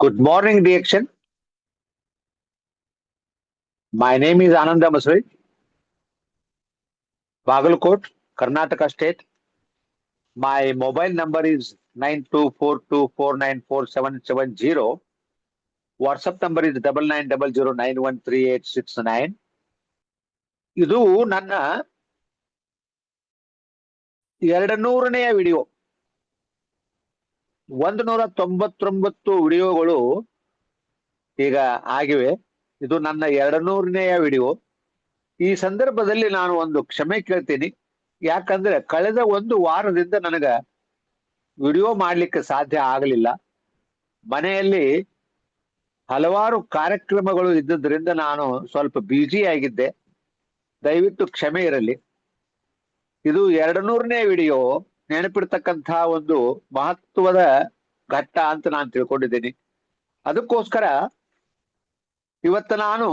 Good morning, Reaction. My name is Ananda Masri. Bagalkot, Karnataka State. My mobile number is nine two four two four nine four seven seven zero. WhatsApp number is double nine double zero nine one three eight six nine. ಇದು ನನ್ನ ಎರಡು ನೂರನೆಯ video ಒಂದು ನೂರ ತೊಂಬತ್ತೊಂಬತ್ತು ವಿಡಿಯೋಗಳು ಈಗ ಆಗಿವೆ. ಇದು ನನ್ನ ಎರಡನೂರನೆಯ ವಿಡಿಯೋ. ಈ ಸಂದರ್ಭದಲ್ಲಿ ನಾನು ಒಂದು ಕ್ಷಮೆ ಕೇಳ್ತೀನಿ. ಯಾಕಂದ್ರೆ ಕಳೆದ ಒಂದು ವಾರದಿಂದ ನನಗ ವಿಡಿಯೋ ಮಾಡ್ಲಿಕ್ಕೆ ಸಾಧ್ಯ ಆಗಲಿಲ್ಲ. ಮನೆಯಲ್ಲಿ ಹಲವಾರು ಕಾರ್ಯಕ್ರಮಗಳು ಇದ್ದುದರಿಂದ ನಾನು ಸ್ವಲ್ಪ ಬ್ಯುಸಿ ಆಗಿದ್ದೆ. ದಯವಿಟ್ಟು ಕ್ಷಮೆ ಇರಲಿ. ಇದು ಎರಡು ನೂರನೇ ವಿಡಿಯೋ. ನೆನಪಿಡ್ತಕ್ಕಂಥ ಒಂದು ಮಹತ್ವದ ಘಟ್ಟ ಅಂತ ನಾನು ತಿಳ್ಕೊಂಡಿದ್ದೀನಿ. ಅದಕ್ಕೋಸ್ಕರ ಇವತ್ತು ನಾನು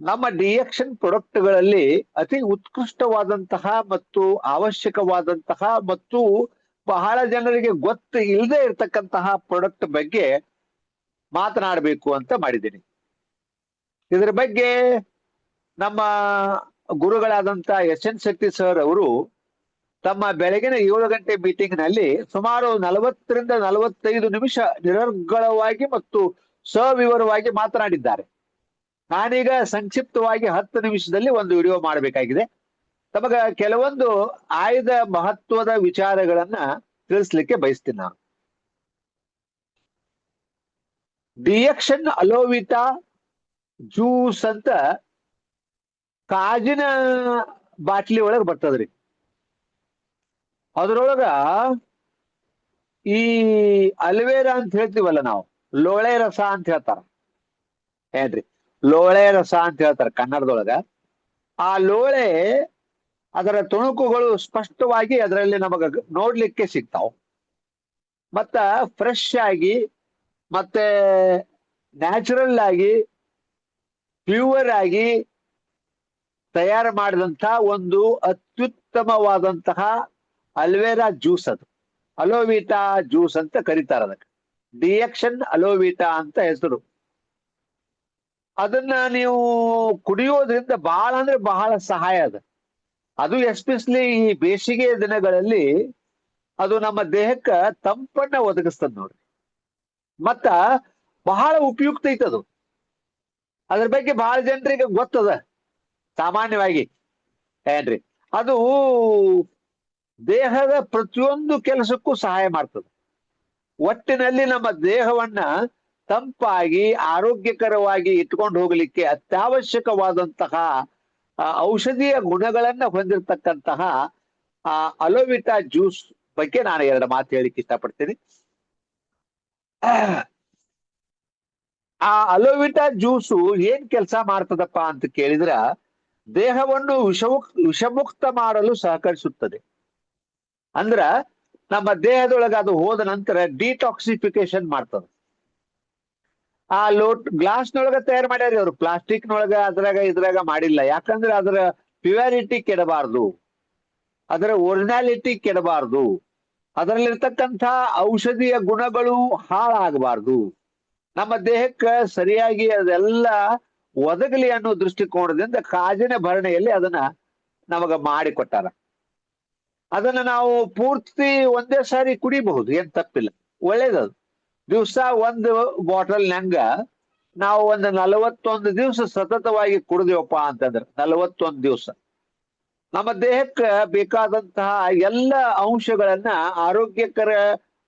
ನಮ್ಮ ಡಿಎಕ್ಷನ್ ಪ್ರಾಡಕ್ಟ್ಗಳಲ್ಲಿ ಅತಿ ಉತ್ಕೃಷ್ಟವಾದಂತಹ ಮತ್ತು ಅವಶ್ಯಕವಾದಂತಹ ಮತ್ತು ಬಹಳ ಜನರಿಗೆ ಗೊತ್ತು ಇಲ್ಲದೆ ಇರತಕ್ಕಂತಹ ಪ್ರೊಡಕ್ಟ್ ಬಗ್ಗೆ ಮಾತನಾಡಬೇಕು ಅಂತ ಮಾಡಿದ್ದೀನಿ. ಇದರ ಬಗ್ಗೆ ನಮ್ಮ ಗುರುಗಳಾದಂತ ಎಸ್ ಎನ್ ಶೆಟ್ಟಿ ಸರ್ ಅವರು ತಮ್ಮ ಬೆಳಗಿನ ಏಳು ಗಂಟೆ ಮೀಟಿಂಗ್ನಲ್ಲಿ ಸುಮಾರು ನಲವತ್ತರಿಂದ ನಲವತ್ತೈದು ನಿಮಿಷ ನಿರರ್ಗಳವಾಗಿ ಮತ್ತು ಸವಿವರವಾಗಿ ಮಾತನಾಡಿದ್ದಾರೆ. ನಾನೀಗ ಸಂಕ್ಷಿಪ್ತವಾಗಿ ಹತ್ತು ನಿಮಿಷದಲ್ಲಿ ಒಂದು ವಿಡಿಯೋ ಮಾಡಬೇಕಾಗಿದೆ. ತಮಗ ಕೆಲವೊಂದು ಆಯ್ದ ಮಹತ್ವದ ವಿಚಾರಗಳನ್ನ ತಿಳಿಸ್ಲಿಕ್ಕೆ ಬಯಸ್ತೀನಿ ನಾನು. ಡಿಯಕ್ಷನ್ ಅಲೋವಿತಾ ಜ್ಯೂಸ್ ಅಂತ ಕಾಜಿನ ಬಾಟ್ಲಿ ಒಳಗೆ ಬರ್ತದ್ರಿ. ಅದ್ರೊಳಗ ಈ ಅಲ್ವೇರ ಅಂತ ಹೇಳ್ತೀವಲ್ಲ ನಾವು, ಲೋಳೆ ರಸ ಅಂತ ಹೇಳ್ತಾರ. ಏನ್ರಿ? ಲೋಳೆ ರಸ ಅಂತ ಹೇಳ್ತಾರ ಕನ್ನಡದೊಳಗ. ಆ ಲೋಳೆ ಅದರ ತುಣುಕುಗಳು ಸ್ಪಷ್ಟವಾಗಿ ಅದರಲ್ಲಿ ನಮಗ ನೋಡ್ಲಿಕ್ಕೆ ಸಿಗ್ತಾವ. ಮತ್ತ ಫ್ರೆಶ್ ಆಗಿ, ಮತ್ತೆ ನ್ಯಾಚುರಲ್ ಆಗಿ ಪ್ಯೂವರ್ ಆಗಿ ತಯಾರು ಮಾಡಿದಂತಹ ಒಂದು ಅತ್ಯುತ್ತಮವಾದಂತಹ ಅಲ್ವೇರಾ ಜ್ಯೂಸ್ ಅದು. ಅಲೋವಿಟಾ ಜ್ಯೂಸ್ ಅಂತ ಕರೀತಾರೆ ಅದಕ್ಕೆ. ಡಿಯಕ್ಷನ್ ಅಲೋವಿಟಾ ಅಂತ ಹೆಸರು. ಅದನ್ನ ನೀವು ಕುಡಿಯೋದ್ರಿಂದ ಬಹಳ ಅಂದ್ರೆ ಬಹಳ ಸಹಾಯ ಅದ. ಅದು ಎಸ್ಪೆಷಲಿ ಈ ಬೇಸಿಗೆ ದಿನಗಳಲ್ಲಿ ಅದು ನಮ್ಮ ದೇಹಕ್ಕ ತಂಪನ್ನ ಒದಗಿಸ್ತದ ನೋಡ್ರಿ. ಮತ್ತ ಬಹಳ ಉಪಯುಕ್ತ ಐತದು ಅದ್ರ ಬಗ್ಗೆ ಬಹಳ ಜನರಿಗೆ ಗೊತ್ತದ. ಸಾಮಾನ್ಯವಾಗಿ. ಏನ್ರಿ? ಅದು ದೇಹದ ಪ್ರತಿಯೊಂದು ಕೆಲಸಕ್ಕೂ ಸಹಾಯ ಮಾಡ್ತದೆ. ಒಟ್ಟಿನಲ್ಲಿ ನಮ್ಮ ದೇಹವನ್ನ ತಂಪಾಗಿ, ಆರೋಗ್ಯಕರವಾಗಿ ಇಟ್ಕೊಂಡು ಹೋಗಲಿಕ್ಕೆ ಅತ್ಯವಶ್ಯಕವಾದಂತಹ ಔಷಧೀಯ ಗುಣಗಳನ್ನ ಹೊಂದಿರತಕ್ಕಂತಹ, ಆ ಅಲೋವಿಟಾ ಜ್ಯೂಸ್ ಬಗ್ಗೆ ನಾನು ಎರಡು ಮಾತು ಹೇಳಿಕ್ಕೆ ಇಷ್ಟಪಡ್ತೀನಿ. ಆ ಅಲೋವಿಟಾ ಜ್ಯೂಸು ಏನ್ ಕೆಲಸ ಮಾಡ್ತದಪ್ಪ ಅಂತ ಕೇಳಿದ್ರ, ದೇಹವನ್ನು ವಿಷಮುಕ್ ವಿಷಮುಕ್ತ ಮಾಡಲು ಸಹಕರಿಸುತ್ತದೆ. ಅಂದ್ರ ನಮ್ಮ ದೇಹದೊಳಗೆ ಅದು ಹೋದ ನಂತರ ಡಿಟಾಕ್ಸಿಫಿಕೇಶನ್ ಮಾಡ್ತದೆ. ಆ ಲೋಟ್, ಗ್ಲಾಸ್ನೊಳಗ ತಯಾರು ಮಾಡ್ಯಾರ ಅವರು. ಪ್ಲಾಸ್ಟಿಕ್ ನೊಳಗ ಅದ್ರಾಗ, ಇದ್ರಾಗ ಮಾಡಿಲ್ಲ. ಯಾಕಂದ್ರೆ ಅದರ ಪ್ಯೂರಿಟಿ ಕೆಡಬಾರ್ದು. ಅದರ ಒರಿಜಿನಾಲಿಟಿ ಕೆಡಬಾರ್ದು. ಅದರಲ್ಲಿರ್ತಕ್ಕಂಥ ಔಷಧಿಯ ಗುಣಗಳು ಹಾಳಾಗಬಾರ್ದು. ನಮ್ಮ ದೇಹಕ್ಕೆ ಸರಿಯಾಗಿ ಅದೆಲ್ಲ ಒದಗಲಿ ಅನ್ನೋ ದೃಷ್ಟಿಕೋನದಿಂದ ಕಾಜಿನ ಭರಣೆಯಲ್ಲಿ ಅದನ್ನ ನಮಗ ಮಾಡಿಕೊಟ್ಟಾರ ಅದನ್ನ ನಾವು ಪೂರ್ತಿ ಒಂದೇ ಸಾರಿ ಕುಡಿಬಹುದು, ಏನ್ ತಪ್ಪಿಲ್ಲ. ಒಳ್ಳೇದದು. ದಿವ್ಸ ಒಂದು ಬಾಟಲ್ ನಂಗ ನಾವು ಒಂದು ನಲವತ್ತೊಂದು ದಿವ್ಸ ಸತತವಾಗಿ ಕುಡಿದೇವಪ್ಪ ಅಂತಂದ್ರೆ, ನಲವತ್ತೊಂದು ದಿವ್ಸ. ನಮ್ಮ ದೇಹಕ್ಕೆ ಬೇಕಾದಂತಹ ಎಲ್ಲ ಅಂಶಗಳನ್ನ, ಆರೋಗ್ಯಕರ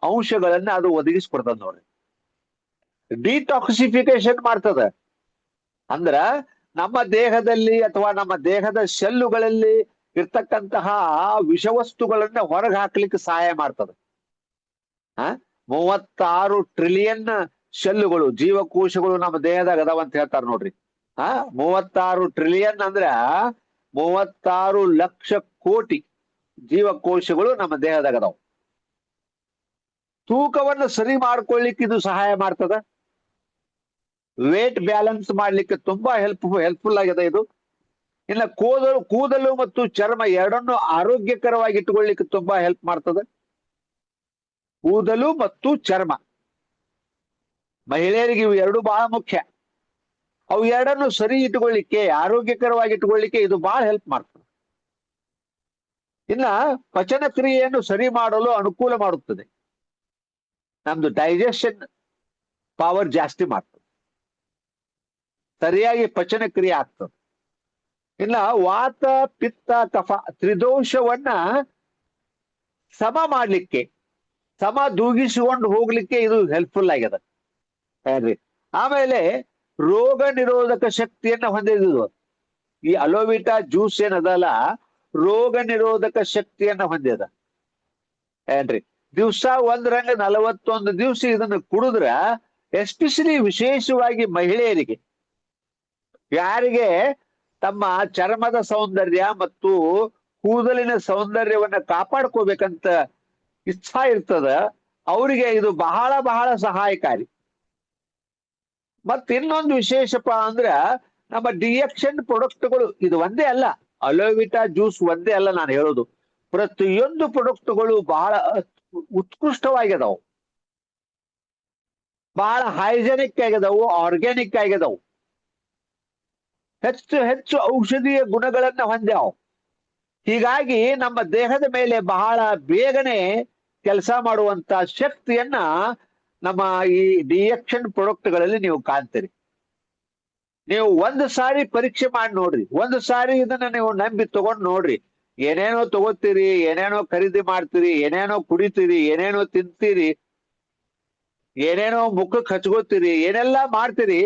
ಅಂಶಗಳನ್ನ ಅದು ಒದಗಿಸ್ಕೊಡ್ತದ ನೋಡ್ರಿ ಡಿಟಾಕ್ಸಿಫಿಕೇಶನ್ ಮಾಡ್ತದ. ಅಂದ್ರ ನಮ್ಮ ದೇಹದಲ್ಲಿ ಅಥವಾ ನಮ್ಮ ದೇಹದ ಶೆಲ್ಲುಗಳಲ್ಲಿ ಇರ್ತಕ್ಕಂತಹ ವಿಷವಸ್ತುಗಳನ್ನ ಹೊರಗೆ ಹಾಕ್ಲಿಕ್ಕೆ ಸಹಾಯ ಮಾಡ್ತದೆ. ಹ ಮೂವತ್ತಾರು ಟ್ರಿಲಿಯನ್ ಶೆಲ್ಲುಗಳು, ಜೀವಕೋಶಗಳು ನಮ್ಮ ದೇಹದಾಗ ಅದಾವ ಅಂತ ಹೇಳ್ತಾರ ನೋಡ್ರಿ. ಹ ಮೂವತ್ತಾರು ಟ್ರಿಲಿಯನ್ ಅಂದ್ರ ಮೂವತ್ತಾರು ಲಕ್ಷ ಕೋಟಿ ಜೀವಕೋಶಗಳು ನಮ್ಮ ದೇಹದಾಗ ಅದಾವ. ತೂಕವನ್ನು ಸರಿ ಮಾಡ್ಕೊಳ್ಲಿಕ್ಕೆ ಇದು ಸಹಾಯ ಮಾಡ್ತದ? ವೇಟ್ ಬ್ಯಾಲೆನ್ಸ್ ಮಾಡ್ಲಿಕ್ಕೆ ತುಂಬಾ ಹೆಲ್ಪ್ ಹೆಲ್ಪ್ಫುಲ್ ಆಗಿದೆ ಇದು. ಇನ್ನ ಕೂದಲು ಕೂದಲು ಮತ್ತು ಚರ್ಮ ಎರಡನ್ನು ಆರೋಗ್ಯಕರವಾಗಿ ಇಟ್ಟುಕೊಳ್ಳಿಕ್ಕೆ ತುಂಬಾ ಹೆಲ್ಪ್ ಮಾಡ್ತದೆ. ಕೂದಲು ಮತ್ತು ಚರ್ಮ. ಮಹಿಳೆಯರಿಗೆ ಇವು ಎರಡು ಬಹಳ ಮುಖ್ಯ. ಅವು ಎರಡನ್ನು ಸರಿ ಇಟ್ಟುಕೊಳ್ಳಿಕ್ಕೆ, ಆರೋಗ್ಯಕರವಾಗಿ ಇಟ್ಟುಕೊಳ್ಳಿಕ್ಕೆ ಇದು ಬಹಳ ಹೆಲ್ಪ್ ಮಾಡ್ತದೆ. ಇನ್ನ ಪಚನ ಕ್ರಿಯೆಯನ್ನು ಸರಿ ಮಾಡಲು ಅನುಕೂಲ ಮಾಡುತ್ತದೆ. ನಮ್ದು ಡೈಜೆಷನ್ ಪವರ್ ಜಾಸ್ತಿ ಮಾಡ್ತದೆ. ಸರಿಯಾಗಿ ಪಚನ ಕ್ರಿಯೆ ಆಗ್ತದೆ. ಇನ್ನ ವಾತ, ಪಿತ್ತ, ಕಫ ತ್ರಿದೋಷವನ್ನ ಸಮ ಮಾಡ್ಲಿಕ್ಕೆ, ಸಮ ದೂಗಿಸಿಕೊಂಡು ಹೋಗ್ಲಿಕ್ಕೆ ಇದು ಹೆಲ್ಪ್ಫುಲ್ ಆಗ್ಯದ. ಏನ್ರಿ ಆಮೇಲೆ ರೋಗ ನಿರೋಧಕ ಶಕ್ತಿಯನ್ನ ಹೊಂದಿದ್ದು. ಈ ಅಲೋವಿಟಾ ಜ್ಯೂಸ್ ಏನದಲ್ಲ, ರೋಗ ನಿರೋಧಕ ಶಕ್ತಿಯನ್ನ ಹೊಂದಿದ ಏನ್ರಿ? ದಿವ್ಸ ಒಂದ್ರಂಗ ನಲವತ್ತೊಂದು ದಿವ್ಸ ಇದನ್ನ ಕುಡಿದ್ರ ಎಸ್ಪೆಷಲಿ ವಿಶೇಷವಾಗಿ ಮಹಿಳೆಯರಿಗೆ, ಯಾರಿಗೆ ತಮ್ಮ ಚರ್ಮದ ಸೌಂದರ್ಯ ಮತ್ತು ಕೂದಲಿನ ಸೌಂದರ್ಯವನ್ನ ಕಾಪಾಡ್ಕೋಬೇಕಂತ ಇಚ್ಛಾ ಇರ್ತದ, ಅವರಿಗೆ ಇದು ಬಹಳ ಬಹಳ ಸಹಾಯಕಾರಿ. ಮತ್ ಇನ್ನೊಂದು ವಿಶೇಷಪ್ಪ ಅಂದ್ರ ನಮ್ಮ ಡಿಯಕ್ಷನ್ ಪ್ರೊಡಕ್ಟ್ಗಳು ಇದು ಒಂದೇ ಅಲ್ಲ ಅಲೋವಿಟಾ ಜ್ಯೂಸ್ ಒಂದೇ ಅಲ್ಲ ನಾನು ಹೇಳೋದು. ಪ್ರತಿಯೊಂದು ಪ್ರೊಡಕ್ಟ್ಗಳು ಬಹಳ ಉತ್ಕೃಷ್ಟವಾಗಿದಾವು. ಬಹಳ ಹೈಜೆನಿಕ್ ಆಗಿದಾವು, ಆರ್ಗ್ಯಾನಿಕ್ ಆಗಿದಾವು. ಹೆಚ್ಚು ಹೆಚ್ಚು ಔಷಧೀಯ ಗುಣಗಳನ್ನ ಹೊಂದ್ಯಾವ. ಹೀಗಾಗಿ ನಮ್ಮ ದೇಹದ ಮೇಲೆ ಬಹಳ ಬೇಗನೆ ಕೆಲಸ ಮಾಡುವಂತ ಶಕ್ತಿಯನ್ನ ನಮ್ಮ ಈ ಡಿಎಕ್ಷನ್ ಪ್ರಾಡಕ್ಟ್ಗಳಲ್ಲಿ ನೀವು ಕಾಣ್ತೀರಿ. ನೀವು ಒಂದು ಸಾರಿ ಪರೀಕ್ಷೆ ಮಾಡಿ ನೋಡ್ರಿ. ಒಂದು ಸಾರಿ ಇದನ್ನ ನೀವು ನಂಬಿ ತಗೊಂಡ್ ನೋಡ್ರಿ. ಏನೇನೋ ತಗೋತೀರಿ, ಏನೇನೋ ಖರೀದಿ ಮಾಡ್ತೀರಿ, ಏನೇನೋ ಕುಡಿತೀರಿ, ಏನೇನೋ ತಿಂತೀರಿ, ಏನೇನೋ ಮುಖಕ್ಕೆ ಹಚ್ಕೋತೀರಿ, ಏನೆಲ್ಲಾ ಮಾಡ್ತೀರಿ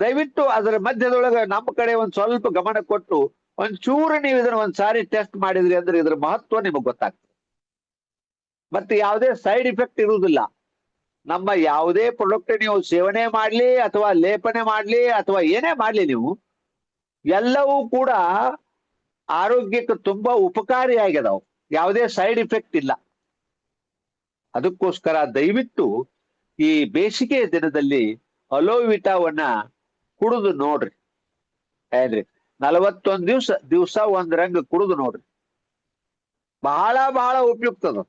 ದಯವಿಟ್ಟು ಅದರ ಮಧ್ಯದೊಳಗೆ ನಮ್ಮ ಕಡೆ ಒಂದ್ ಸ್ವಲ್ಪ ಗಮನ ಕೊಟ್ಟು ಒಂದ್ ಚೂರು ನೀವು ಇದನ್ನ ಒಂದ್ ಸಾರಿ ಟೆಸ್ಟ್ ಮಾಡಿದ್ರಿ ಅಂದ್ರೆ ಇದ್ರ ಮಹತ್ವ ನಿಮಗೆ ಗೊತ್ತಾಗ್ತದೆ. ಮತ್ತೆ ಯಾವುದೇ ಸೈಡ್ ಇಫೆಕ್ಟ್ ಇರುವುದಿಲ್ಲ. ನಮ್ಮ ಯಾವುದೇ ಪ್ರಾಡಕ್ಟ್ ನೀವು ಸೇವನೆ ಮಾಡ್ಲಿ ಅಥವಾ ಲೇಪನೆ ಮಾಡ್ಲಿ ಅಥವಾ ಏನೇ ಮಾಡ್ಲಿ ನೀವು, ಎಲ್ಲವೂ ಕೂಡ ಆರೋಗ್ಯಕ್ಕೆ ತುಂಬಾ ಉಪಕಾರಿಯಾಗಿದಾವ್ ಯಾವುದೇ ಸೈಡ್ ಇಫೆಕ್ಟ್ ಇಲ್ಲ. ಅದಕ್ಕೋಸ್ಕರ ದಯವಿಟ್ಟು ಈ ಬೇಸಿಗೆ ದಿನದಲ್ಲಿ ಅಲೋವಿಟಾವನ್ನ ಕುಡಿದು ನೋಡ್ರಿ. ಏನ್ರಿ? ನಲವತ್ತೊಂದ್ ದಿವ್ಸ ದಿವ್ಸ ಒಂದ್ ರಂಗ್ ಕುಡಿದು ನೋಡ್ರಿ. ಬಹಳ ಬಹಳ ಉಪಯುಕ್ತ ಅದು.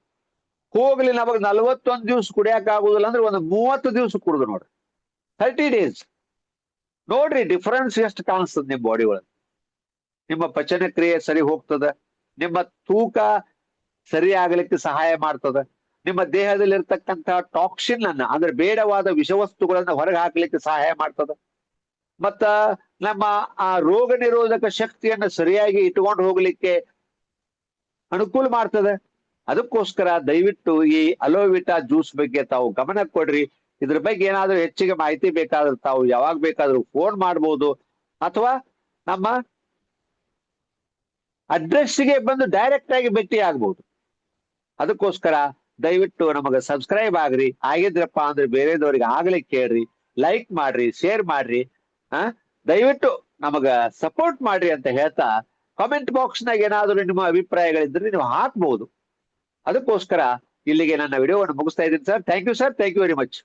ಹೋಗ್ಲಿ ನಮಗ್ ನಲವತ್ತೊಂದ್ ದಿವ್ಸ ಕುಡಿಯಕ್ ಆಗುದಿಲ್ಲ ಅಂದ್ರೆ ಒಂದು ಮೂವತ್ತು ದಿವ್ಸ ಕುಡಿದು ನೋಡ್ರಿ. Thirty days. ನೋಡ್ರಿ ಡಿಫರೆನ್ಸ್ ಎಷ್ಟು ಕಾಣಿಸ್ತದ ನಿಮ್ ಬಾಡಿ ಒಳಗೆ. ನಿಮ್ಮ ಪಚನ ಕ್ರಿಯೆ ಸರಿ ಹೋಗ್ತದ, ನಿಮ್ಮ ತೂಕ ಸರಿ ಆಗ್ಲಿಕ್ಕೆ ಸಹಾಯ ಮಾಡ್ತದ, ನಿಮ್ಮ ದೇಹದಲ್ಲಿ ಇರ್ತಕ್ಕಂತಹ ಟಾಕ್ಸಿನ್ ಅನ್ನ ಅಂದ್ರೆ ಬೇಡವಾದ ವಿಷವಸ್ತುಗಳನ್ನ ಹೊರಗೆ ಹಾಕ್ಲಿಕ್ಕೆ ಸಹಾಯ ಮಾಡ್ತದ. ಮತ್ತ ನಮ್ಮ ಆ ರೋಗ ನಿರೋಧಕ ಶಕ್ತಿಯನ್ನ ಸರಿಯಾಗಿ ಇಟ್ಕೊಂಡು ಹೋಗ್ಲಿಕ್ಕೆ ಅನುಕೂಲ ಮಾಡ್ತದೆ. ಅದಕ್ಕೋಸ್ಕರ ದಯವಿಟ್ಟು ಈ ಅಲೋವಿಟಾ ಜ್ಯೂಸ್ ಬಗ್ಗೆ ತಾವು ಗಮನ ಕೊಡ್ರಿ. ಇದ್ರ ಬಗ್ಗೆ ಏನಾದ್ರೂ ಹೆಚ್ಚಿಗೆ ಮಾಹಿತಿ ಬೇಕಾದ್ರೆ ತಾವು ಯಾವಾಗ ಬೇಕಾದ್ರೂ ಫೋನ್ ಮಾಡ್ಬೋದು. ಅಥವಾ ನಮ್ಮ ಅಡ್ರೆಸ್ಗೆ ಬಂದು ಡೈರೆಕ್ಟ್ ಆಗಿ ಭೇಟಿ ಆಗ್ಬೋದು. ಅದಕ್ಕೋಸ್ಕರ ದಯವಿಟ್ಟು ನಮಗೆ ಸಬ್ಸ್ಕ್ರೈಬ್ ಆಗ್ರಿ. ಆಗಿದ್ರಪ್ಪ ಅಂದ್ರೆ ಬೇರೆದವ್ರಿಗೆ ಆಗ್ಲಿ ಕೇಳ್ರಿ. ಲೈಕ್ ಮಾಡ್ರಿ ಶೇರ್ ಮಾಡ್ರಿ. ಆ ದಯವಿಟ್ಟು ನಮಗ ಸಪೋರ್ಟ್ ಮಾಡ್ರಿ ಅಂತ ಹೇಳ್ತಾ ಕಾಮೆಂಟ್ ಬಾಕ್ಸ್ ನಾಗ ಏನಾದ್ರು ನಿಮ್ಮ ಅಭಿಪ್ರಾಯಗಳಿದ್ರೆ ನೀವು ಹಾಕ್ಬಹುದು ಅದಕ್ಕೋಸ್ಕರ ಇಲ್ಲಿಗೆ ನನ್ನ ವಿಡಿಯೋವನ್ನು ಮುಗಿಸ್ತಾ ಇದ್ದೀನಿ sir. Thank you sir thank you very much